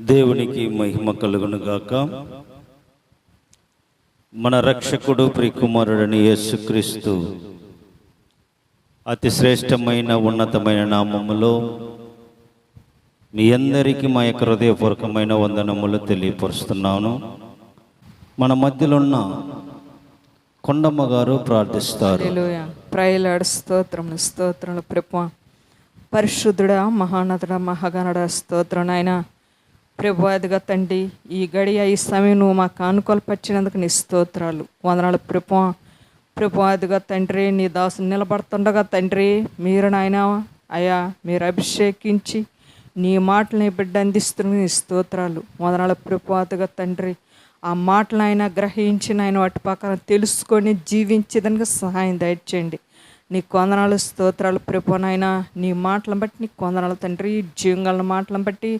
దేవునికి మహిమ కలుగునుగాక మన రక్షకుడు ప్రియకుమారుడని యేసుక్రీస్తు అతి శ్రేష్టమైన ఉన్నతమైన నామములో మీ అందరికీ మా యొక్క హృదయపూర్వకమైన వందనములు తెలియపరుస్తున్నాను. మన మధ్యలో ఉన్న కొండమ్మ గారు ప్రార్థిస్తారు. ప్రయలాడు స్తోత్రములు స్తోత్రములు ప్రభు పరిశుద్ధుడ మహానతుడ మహాగణుడ స్తోత్రం నాయన. ప్రభు అదిగా తండ్రి ఈ గడియ ఈ సమయం నువ్వు మాకు అనుకూలపరిచినందుకు నీ స్తోత్రాలు. వందనాలు ప్రభు. ప్రభు అదిగా తండ్రి నీ దాసు నిలబడుతుండగా తండ్రి మీరు నాయన అయా మీరు అభిషేకించి నీ మాటలు నీ బిడ్డ అందిస్తున్న నీ స్తోత్రాలు. వందనాలు ప్రభు అదిగా తండ్రి ఆ మాటలు ఆయన గ్రహించి ఆయన వాటి ప్రకారం తెలుసుకొని జీవించేదానికి సహాయం దయచేయండి. నీ కొందనాలు స్తోత్రాలు ప్రభు నీ మాటలను బట్టి నీ కొందనాలు తండ్రి జీవంగల మాటలను బట్టి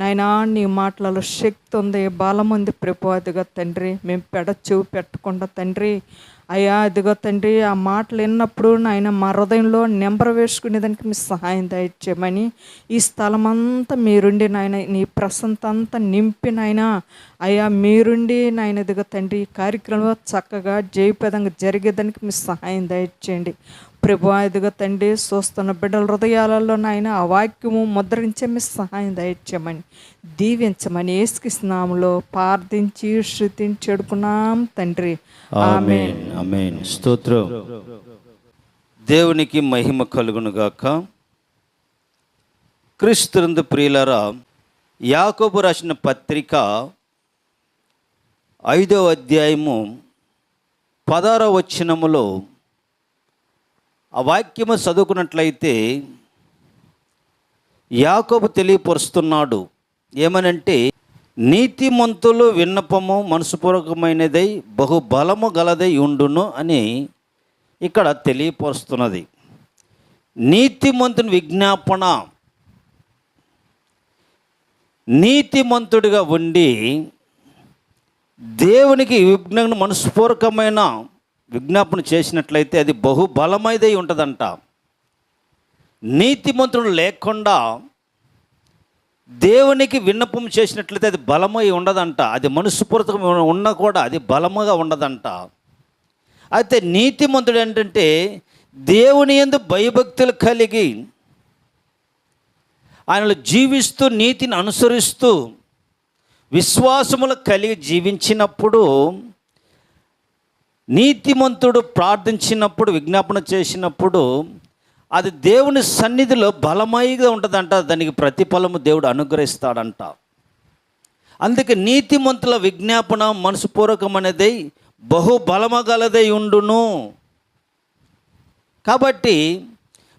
నాయనా నీ మాటలలో శక్తి ఉంది బలం ఉంది ప్రభు అదిగో తండ్రి. మేము పెడ పెట్టకుండా తండ్రి. అయ్యా అదిగో తండ్రి ఆ మాటలు విన్నప్పుడు నాయన మా హృదయంలో నెంబర్ వేసుకునేదానికి మీ సహాయం దయచేయమని ఈ స్థలం అంతా మీరుండి నాయన నీ ప్రసంత అంతా నింపి నాయన అయ్యా మీరుండి నాయన ఇదిగో తండ్రి ఈ కార్యక్రమంలో చక్కగా జయప్రదంగా జరిగేదానికి మీ సహాయం దయచేయండి. ప్రభు ఇదిగో తండ్రి చూస్తున్న బిడ్డల హృదయాలలో నాయన ఆ వాక్యము ముద్రించే మీ సహాయం దయచేయమని దీవించమని ఏసుకిస్తున్నాములో ప్రార్థించి శృతించి చెడుకున్నాం తండ్రి. స్తోత్రం. దేవునికి మహిమ కలుగును గాక క్రీస్తునందు ప్రియులరా యాకోబు రాసిన పత్రిక ఐదో అధ్యాయము పదార వచనములో ఆ వాక్యము చదువుకున్నట్లయితే యాకోబు తెలియపరుస్తున్నాడు. ఏమనంటే నీతిమంతులు విన్నపము మనసుపూర్వకమైనదై బహుబలము గలదై ఉండును అని ఇక్కడ తెలియపరుస్తున్నది. నీతిమంతుని విజ్ఞాపన. నీతిమంతుడిగా ఉండి దేవునికి విజ్ఞాన మనస్పూర్వకమైన విజ్ఞాపన చేసినట్లయితే అది బహు బలమైదై ఉంటుందంట. నీతిమంతుడు లేకుండా దేవునికి విన్నపం చేసినట్లయితే అది బలమై ఉండదంట. అది మనస్ఫూర్తిగా ఉన్నా కూడా అది బలముగా ఉండదంట. అయితే నీతిమంతుడు ఏంటంటే దేవుని ఎందు భయభక్తులు కలిగి ఆయనలో జీవిస్తూ నీతిని అనుసరిస్తూ విశ్వాసములు కలిగి జీవించినప్పుడు నీతిమంతుడు ప్రార్థించినప్పుడు విజ్ఞాపన చేసినప్పుడు అది దేవుని సన్నిధిలో బలమైగా ఉంటుందంట. దానికి ప్రతిఫలము దేవుడు అనుగ్రహిస్తాడంట. అందుకే నీతిమంతుల విజ్ఞాపన అనేది బహు బలమగలదై ఉండును. కాబట్టి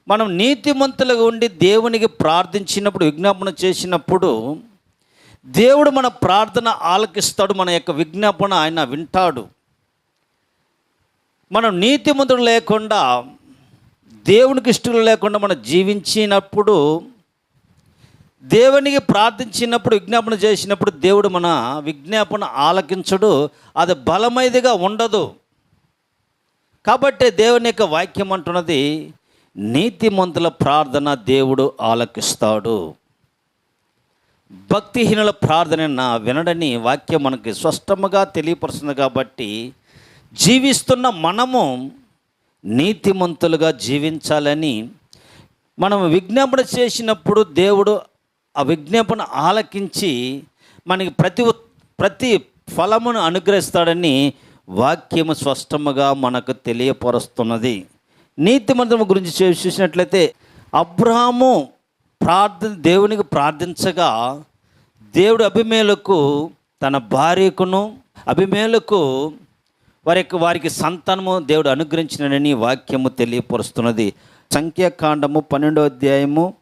మనం నీతిమంతులుగా ఉండి దేవునికి ప్రార్థించినప్పుడు విజ్ఞాపన చేసినప్పుడు దేవుడు మన ప్రార్థన ఆలకిస్తాడు. మన యొక్క విజ్ఞాపన ఆయన వింటాడు. మనం నీతిమంతుడు లేకుండా దేవునికి ఇష్టం లేకుండా మనం జీవించినప్పుడు దేవునికి ప్రార్థించినప్పుడు విజ్ఞాపన చేసినప్పుడు దేవుడు మన విజ్ఞాపన ఆలకించడు. అది బలమైనదిగా ఉండదు. కాబట్టి దేవుని యొక్క వాక్యం అంటున్నది నీతిమంతుల ప్రార్థన దేవుడు ఆలకిస్తాడు. భక్తిహీనుల ప్రార్థన నా వినడని వాక్యం మనకి స్పష్టముగా తెలియపరుస్తుంది కాబట్టి జీవిస్తున్న మనము నీతిమంతులుగా జీవించాలని మనం విజ్ఞాపన చేసినప్పుడు దేవుడు ఆ విజ్ఞాపన ఆలకించి మనకి ప్రతి ఉత్- ప్రతి ఫలమును అనుగ్రహిస్తాడని వాక్యము స్పష్టముగా మనకు తెలియపరుస్తున్నది. నీతిమంతుల గురించి చూసినట్లయితే అబ్రహాము ప్రార్థన దేవునికి ప్రార్థించగా దేవుడు అభిమేలకు తన భార్యకును అభిమేలకు వారికి వారికి సంతానము దేవుడు అనుగ్రహించినని వాక్యము తెలియపరుస్తున్నది. సంఖ్యాకాండము పన్నెండో అధ్యాయము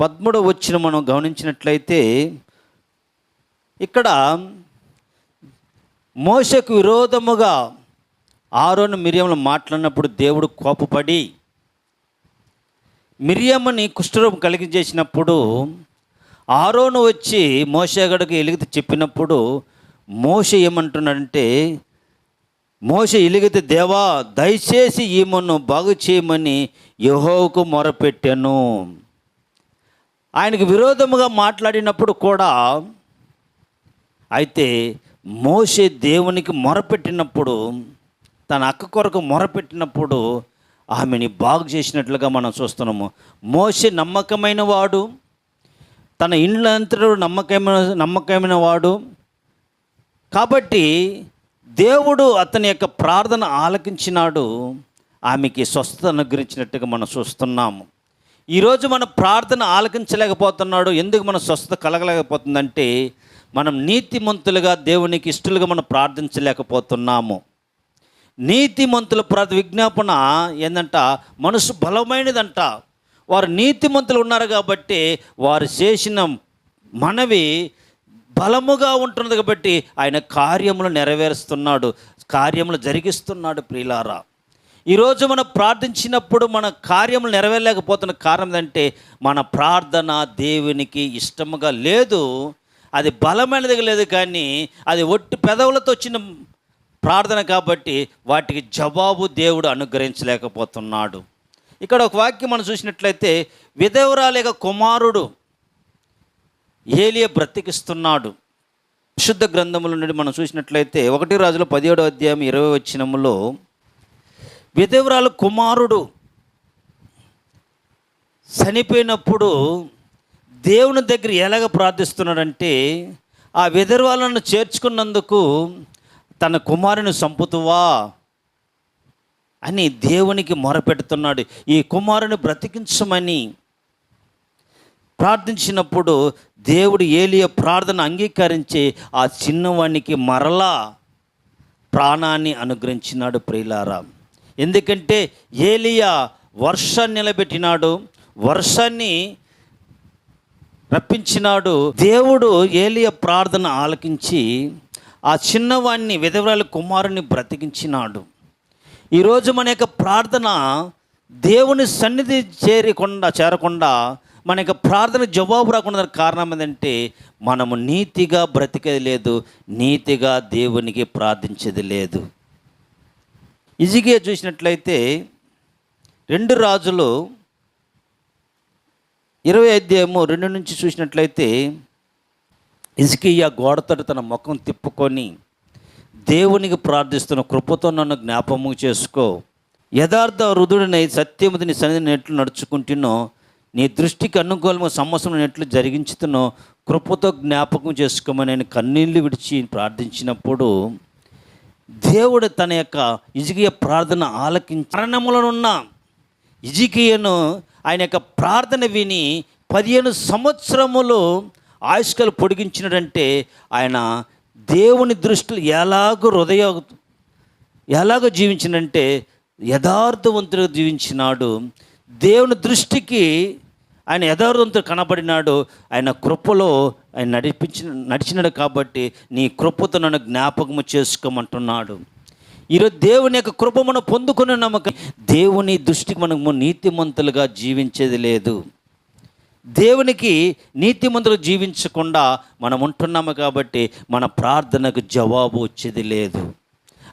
పద్ముడు వచ్చిన మనం గమనించినట్లయితే ఇక్కడ మోసకు విరోధముగా ఆరోను మిరియములు మాట్లాడినప్పుడు దేవుడు కోపపడి మిరియమ్మని కుష్ఠరూపం కలిగించేసినప్పుడు ఆరోను వచ్చి మోసగడకు ఎలిగితే చెప్పినప్పుడు మోస ఏమంటున్నాడంటే మోస ఇలిగితే దేవా దయచేసి ఈమెను బాగు చేయమని యహోవుకు మొరపెట్టాను. ఆయనకు విరోధముగా మాట్లాడినప్పుడు కూడా అయితే మోసే దేవునికి మొరపెట్టినప్పుడు తన అక్క కొరకు మొరపెట్టినప్పుడు ఆమెని బాగు చేసినట్లుగా మనం చూస్తున్నాము. మోసే నమ్మకమైన వాడు తన ఇండ్లంతడు నమ్మకమైన నమ్మకమైన వాడు. కాబట్టి దేవుడు అతని యొక్క ప్రార్థన ఆలకించినాడు ఆమెకి స్వస్థత అనుగ్రహించినట్టుగా మనం చూస్తున్నాము. ఈరోజు మన ప్రార్థన ఆలకించలేకపోతున్నాడు ఎందుకు మన స్వస్థత కలగలేకపోతుందంటే మనం నీతిమంతులుగా దేవునికి ఇష్టలుగా మనం ప్రార్థించలేకపోతున్నాము. నీతిమంతుల ప్రార్థ విజ్ఞాపన ఏందంట మనసు బలమైనదంట. వారు నీతిమంతులు ఉన్నారు కాబట్టి వారు చేసిన మనవి బలముగా ఉంటున్నది కాబట్టి ఆయన కార్యములు నెరవేరుస్తున్నాడు కార్యములు జరిగిస్తున్నాడు ప్రియులారా. ఈరోజు మనం ప్రార్థించినప్పుడు మన కార్యములు నెరవేరలేకపోతున్న కారణం ఏంటంటే మన ప్రార్థన దేవునికి ఇష్టముగా లేదు. అది బలమైనది లేదు కానీ అది ఒట్టి పెదవులతో వచ్చిన ప్రార్థన కాబట్టి వాటికి జవాబు దేవుడు అనుగ్రహించలేకపోతున్నాడు. ఇక్కడ ఒక వాక్యం మనం చూసినట్లయితే విధవరాలేక కుమారుడు ఏలియ బ్రతికిస్తున్నాడు. విశుద్ధ గ్రంథముల నుండి మనం చూసినట్లయితే ఒకటి రాజుల పదిహేడో అధ్యాయం ఇరవై వచ్చినములో విధవరాలు కుమారుడు చనిపోయినప్పుడు దేవుని దగ్గర ఎలాగ ప్రార్థిస్తున్నాడంటే ఆ విధర్వాలను చేర్చుకున్నందుకు తన కుమారుని సంపుతువా అని దేవునికి మొరపెడుతున్నాడు. ఈ కుమారుని బ్రతికించమని ప్రార్థించినప్పుడు దేవుడు ఏలియ ప్రార్థన అంగీకరించి ఆ చిన్నవానికి మరలా ప్రాణాన్ని అనుగ్రహించినాడు ప్రియులారా. ఎందుకంటే ఏలియా వర్షాన్ని నిలబెట్టినాడు వర్షాన్ని రప్పించినాడు. దేవుడు ఏలియ ప్రార్థన ఆలకించి ఆ చిన్నవాణ్ణి విధవరాల కుమారుని బ్రతికించినాడు. ఈరోజు మన యొక్క ప్రార్థన దేవుని సన్నిధి చేరకుండా చేరకుండా మన యొక్క ప్రార్థన జవాబు రాకుండా కారణం ఏంటంటే మనము నీతిగా బ్రతికేది లేదు నీతిగా దేవునికి ప్రార్థించేది లేదు. ఈజీగా చూసినట్లయితే రెండు రాజులు ఇరవై అధ్యాయము రెండు నుంచి చూసినట్లయితే ఇజికియా గోడతోటి తన ముఖం తిప్పుకొని దేవునికి ప్రార్థిస్తున్న కృపతో నన్ను జ్ఞాపము చేసుకో. యథార్థ వృధుడినై సత్యముదిని నీ సన్నిధి నెట్లు నడుచుకుంటున్నో నీ దృష్టికి అనుకూలము సంవత్సరం నెట్లు జరిగించుతున్నో కృపతో జ్ఞాపకం చేసుకోమని నేను కన్నీళ్ళు విడిచి ప్రార్థించినప్పుడు దేవుడు తన యొక్క ఇజిగియ ప్రార్థన ఆలకించి మరణములనున్న ఇజికియను ఆయన యొక్క ప్రార్థన విని పదిహేను సంవత్సరములు ఆయుష్కలు పొడిగించినడంటే ఆయన దేవుని దృష్టిలో ఎలాగో హృదయ ఎలాగో జీవించినంటే యథార్థవంతుడు జీవించినాడు. దేవుని దృష్టికి ఆయన యథార్థంతో కనబడినాడు. ఆయన కృపలో ఆయన నడిపించిన నడిచినాడు కాబట్టి నీ కృపతో నన్ను జ్ఞాపకము చేసుకోమంటున్నాడు. ఈరోజు దేవుని యొక్క కృప మనం పొందుకునే నమ్మకం. దేవుని దృష్టికి మనము నీతిమంతులుగా జీవించేది లేదు. దేవునికి నీతిమంతులు జీవించకుండా మనం ఉంటున్నాము కాబట్టి మన ప్రార్థనకు జవాబు వచ్చేది లేదు.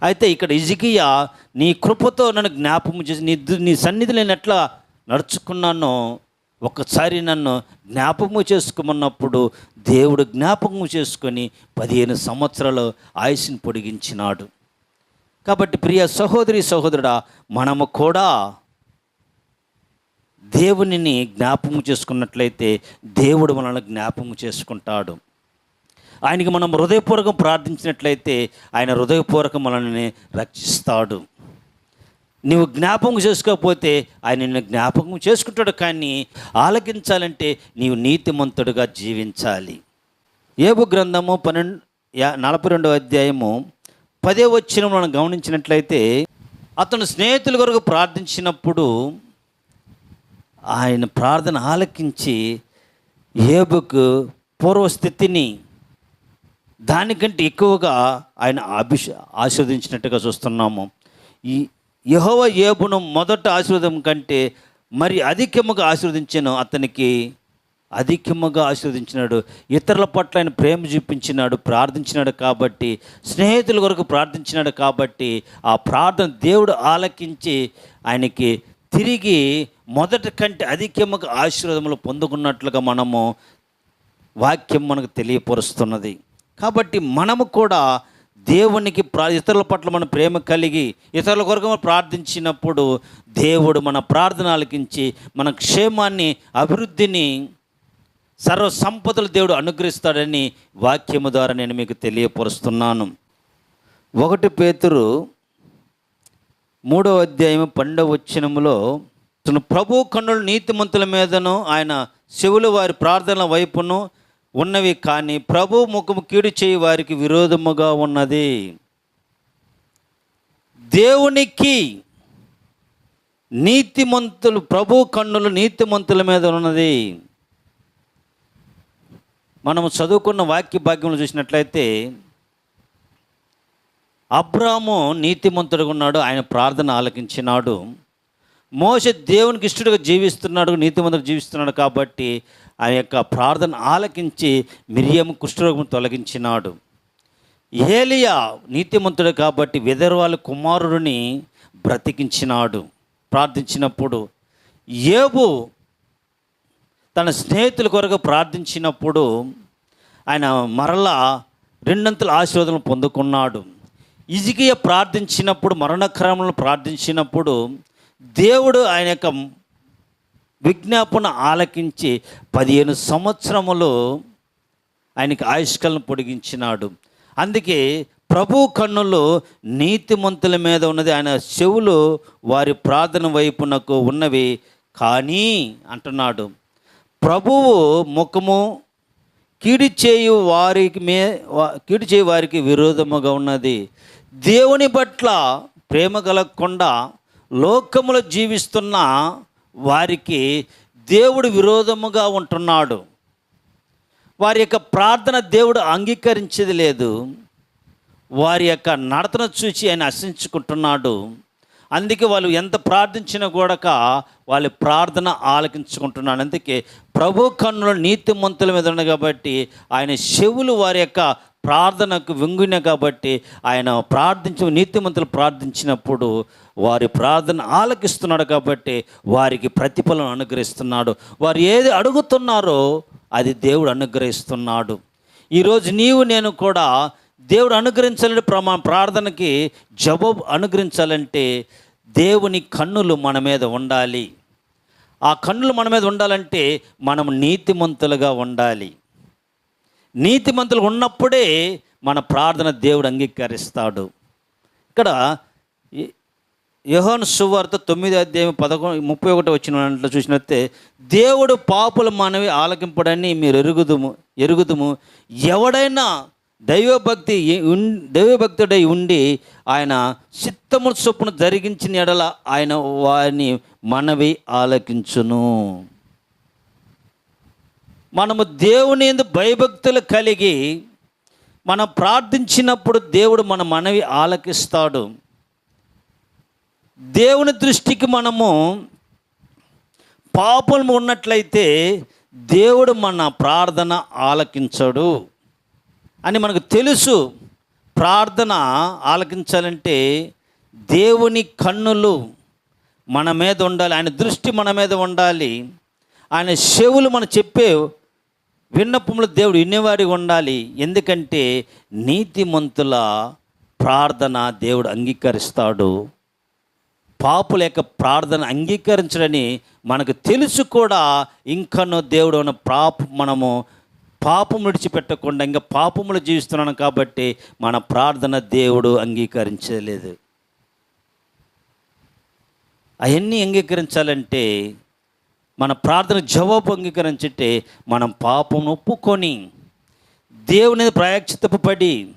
అయితే ఇక్కడ ఇజికియా నీ కృపతో నన్ను జ్ఞాపకం చేసి నీ నీ సన్నిధి నేను ఎట్లా నడుచుకున్నానో ఒకసారి నన్ను జ్ఞాపకము చేసుకున్నప్పుడు దేవుడు జ్ఞాపకము చేసుకొని పదిహేను సంవత్సరాలు ఆయుష్ని పొడిగించినాడు. కాబట్టి ప్రియ సహోదరి సహోదరుడా మనము కూడా దేవునిని జ్ఞాపము చేసుకున్నట్లయితే దేవుడు మనల్ని జ్ఞాపము చేసుకుంటాడు. ఆయనకి మనం హృదయపూర్వకం ప్రార్థించినట్లయితే ఆయన హృదయపూర్వకం మనల్ని రక్షిస్తాడు. నీవు జ్ఞాపకం చేసుకోకపోతే ఆయన నిన్ను జ్ఞాపకం చేసుకుంటాడు కానీ ఆలకించాలంటే నీవు నీతిమంతుడుగా జీవించాలి. ఏబు గ్రంథము పన్నెండు నలభై రెండవ అధ్యాయము పదే వచ్చిన మనం గమనించినట్లయితే అతను స్నేహితుల కొరకు ప్రార్థించినప్పుడు ఆయన ప్రార్థన ఆలకించి ఏబుకు పూర్వస్థితిని దానికంటే ఎక్కువగా ఆయన అభిష ఆస్వాదించినట్టుగా చూస్తున్నాము. ఈ యహోవ ఏబును మొదట ఆశీర్వదం కంటే మరి అధికముగా ఆశీర్వదించను అతనికి అధికముగా ఆశీర్వదించినాడు. ఇతరుల పట్ల ఆయన ప్రేమ చూపించినాడు ప్రార్థించినాడు కాబట్టి స్నేహితుల కొరకు ప్రార్థించినాడు కాబట్టి ఆ ప్రార్థన దేవుడు ఆలకించి ఆయనకి తిరిగి మొదటి కంటే అధికముగా ఆశీర్వాదములు పొందుకున్నట్లుగా మనము వాక్యం మనకు తెలియపరుస్తున్నది. కాబట్టి మనము కూడా దేవునికి ప్రా ఇతరుల పట్ల మన ప్రేమ కలిగి ఇతరుల కొరకు మనం ప్రార్థించినప్పుడు దేవుడు మన ప్రార్థన ఆలకించి మన క్షేమాన్ని అభివృద్ధిని సర్వ సంపదలు దేవుడు అనుగ్రహిస్తాడని వాక్యము ద్వారా నేను మీకు తెలియపరుస్తున్నాను. ఒకటి పేతురు మూడవ అధ్యాయం పండవ వచ్చినములో తన ప్రభు కన్నులు నీతిమంతుల మీదను ఆయన శివులు వారి ప్రార్థనల వైపును ఉన్నవి కానీ ప్రభు ముఖము కీడు చేయి వారికి విరోధముగా ఉన్నది. దేవునికి నీతిమంతులు ప్రభు కన్నులు నీతిమంతుల మీద ఉన్నది. మనము చదువుకున్న వాక్య భాగ్యములు చూసినట్లయితే అబ్రాము నీతిమంతుడుగా ఉన్నాడు ఆయన ప్రార్థన ఆలకించినాడు. మోస దేవునికి ఇష్టడుగా జీవిస్తున్నాడు నీతిమంతుడు జీవిస్తున్నాడు కాబట్టి ఆయన యొక్క ప్రార్థన ఆలకించి మిరియం కుష్ఠరోగం తొలగించినాడు. ఏలియా నీతిమంతుడు కాబట్టి విదర్వాళ్ళ కుమారుడిని బ్రతికించినాడు ప్రార్థించినప్పుడు. ఏబు తన స్నేహితుల కొరకు ప్రార్థించినప్పుడు ఆయన మరలా రెండంతల ఆశీర్వాదం పొందుకున్నాడు. ఇజికియ ప్రార్థించినప్పుడు మరణక్రమంలో ప్రార్థించినప్పుడు దేవుడు ఆయన యొక్క విజ్ఞాపన ఆలకించి పదిహేను సంవత్సరములు ఆయనకి ఆయుష్కలను పొడిగించినాడు. అందుకే ప్రభు కన్నులు నీతిమంతుల మీద ఉన్నది. ఆయన చెవులు వారి ప్రార్థన వైపునకు ఉన్నవి కానీ అంటున్నాడు. ప్రభువు ముఖము కీడి చేయు వారికి మే వా- కీడు చేయు వారికి విరోధముగా ఉన్నది. దేవుని పట్ల ప్రేమ కలగకుండా లోకములో జీవిస్తున్న వారికి దేవుడు విరోధముగా ఉంటున్నాడు. వారి యొక్క ప్రార్థన దేవుడు అంగీకరించేది లేదు. వారి యొక్క నడతను చూసి ఆయన హర్షించుకుంటున్నాడు అందుకే వాళ్ళు ఎంత ప్రార్థించినా కూడక వాళ్ళ ప్రార్థన ఆలకించుకుంటున్నాడు. అందుకే ప్రభు కన్నులు నీతిమంతుల మీద ఉన్నాయి కాబట్టి ఆయన చెవులు వారి యొక్క ప్రార్థనకు వెంగున కాబట్టి ఆయన ప్రార్థించు నీతిమంతులు ప్రార్థించినప్పుడు వారి ప్రార్థన ఆలకిస్తున్నాడు కాబట్టి వారికి ప్రతిఫలం అనుగ్రహిస్తున్నాడు. వారు ఏది అడుగుతున్నారో అది దేవుడు అనుగ్రహిస్తున్నాడు. ఈరోజు నీవు నేను కూడా దేవుడు అనుగ్రహించాలని ప్రమా ప్రార్థనకి జవాబు అనుగ్రహించాలంటే దేవుని కన్నులు మన మీద ఉండాలి. ఆ కన్నులు మన మీద ఉండాలంటే మనం నీతిమంతులుగా ఉండాలి. నీతిమంతులు ఉన్నప్పుడే మన ప్రార్థన దేవుడు అంగీకరిస్తాడు. ఇక్కడ యహోన్ సువార్త తొమ్మిది అధ్యాయం పదకొండు ముప్పై ఒకటి వచ్చిన దాంట్లో చూసినట్టే దేవుడు పాపుల మనవి ఆలకింపడని మీరు ఎరుగుదుము ఎరుగుదుము. ఎవడైనా దైవభక్తి దైవభక్తుడై ఉండి ఆయన చిత్తము చొప్పున జరిగించిన ఎడల ఆయన వారిని మనవి ఆలకించును. మనము దేవుని ఎందు భయభక్తులు కలిగి మనం ప్రార్థించినప్పుడు దేవుడు మన మనవి ఆలకిస్తాడు. దేవుని దృష్టికి మనము పాపం ఉన్నట్లయితే దేవుడు మన ప్రార్థన ఆలకించడు అని మనకు తెలుసు. ప్రార్థన ఆలకించాలంటే దేవుని కన్నులు మన మీద ఉండాలి. ఆయన దృష్టి మన మీద ఉండాలి. ఆయన చెవులు మనం చెప్పే విన్నపములు దేవుడు వినేవారి ఉండాలి? ఎందుకంటే నీతిమంతుల ప్రార్థన దేవుడు అంగీకరిస్తాడు. పాపుల యొక్క ప్రార్థన అంగీకరించడని మనకు తెలుసు కూడా ఇంకనో దేవుడు ఉన్న పాప మనము పాపం విడిచిపెట్టకుండా ఇంకా పాపములు జీవిస్తున్నాను కాబట్టి మన ప్రార్థన దేవుడు అంగీకరించలేదు. అవన్నీ అంగీకరించాలంటే మన ప్రార్థన జవాబు అంగీకరించే మనం పాపం ఒప్పుకొని దేవుని ప్రాయశ్చిత్తపడి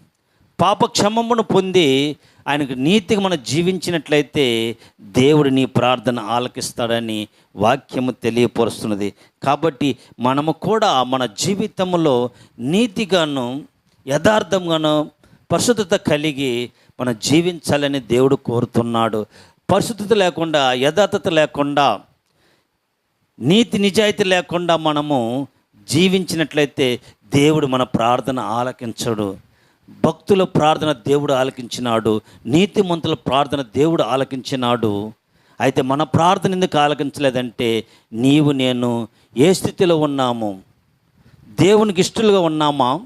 పాప క్షమమును పొంది ఆయనకు నీతిగా మనం జీవించినట్లయితే దేవుడు నీ ప్రార్థన ఆలకిస్తాడని వాక్యము తెలియపరుస్తున్నది. కాబట్టి మనము కూడా మన జీవితంలో నీతిగాను యథార్థంగాను పరిశుద్ధత కలిగి మనం జీవించాలని దేవుడు కోరుతున్నాడు. పరిశుద్ధత లేకుండా యథార్థత లేకుండా నీతి నిజాయితీ లేకుండా మనము జీవించినట్లయితే దేవుడు మన ప్రార్థన ఆలకించడు. భక్తుల ప్రార్థన దేవుడు ఆలకించినాడు. నీతిమంతుల ప్రార్థన దేవుడు ఆలకించినాడు. అయితే మన ప్రార్థన ఎందుకు ఆలకించలేదంటే నీవు నేను ఏ స్థితిలో ఉన్నాము? దేవునికి ఇష్టలుగా ఉన్నామా?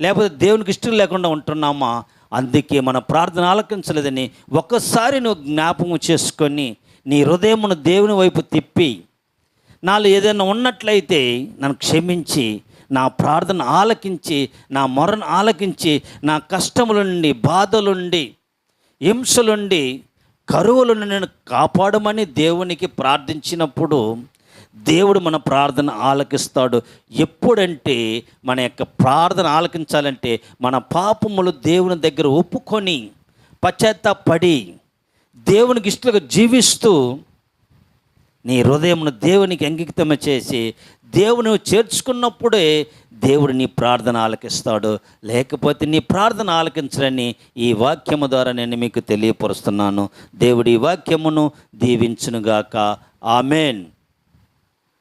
లేకపోతే దేవునికి ఇష్టం లేకుండా ఉంటున్నామా? అందుకే మన ప్రార్థన ఆలకించలేదని ఒక్కసారి నువ్వు జ్ఞాపకం చేసుకొని నీ హృదయమును దేవుని వైపు తిప్పి నాలో ఏదైనా ఉన్నట్లయితే నన్ను క్షమించి నా ప్రార్థన ఆలకించి నా మొరను ఆలకించి నా కష్టముల నుండి బాధల నుండి హింసలుండి కరువులను నేను కాపాడమని దేవునికి ప్రార్థించినప్పుడు దేవుడు మన ప్రార్థన ఆలకిస్తాడు. ఎప్పుడంటే మన యొక్క ప్రార్థన ఆలకించాలంటే మన పాపములు దేవుని దగ్గర ఒప్పుకొని పశ్చాత్తాపడి దేవునికి ఇష్టలుగా జీవిస్తూ నీ హృదయంను దేవునికి అంకితం చేసి దేవుని చేర్చుకున్నప్పుడే దేవుడు నీ ప్రార్థన ఆలకిస్తాడు లేకపోతే నీ ప్రార్థన ఆలకించడని ఈ వాక్యము ద్వారా నేను మీకు తెలియపరుస్తున్నాను. దేవుడి వాక్యమును దీవించునుగాక. ఆమెన్.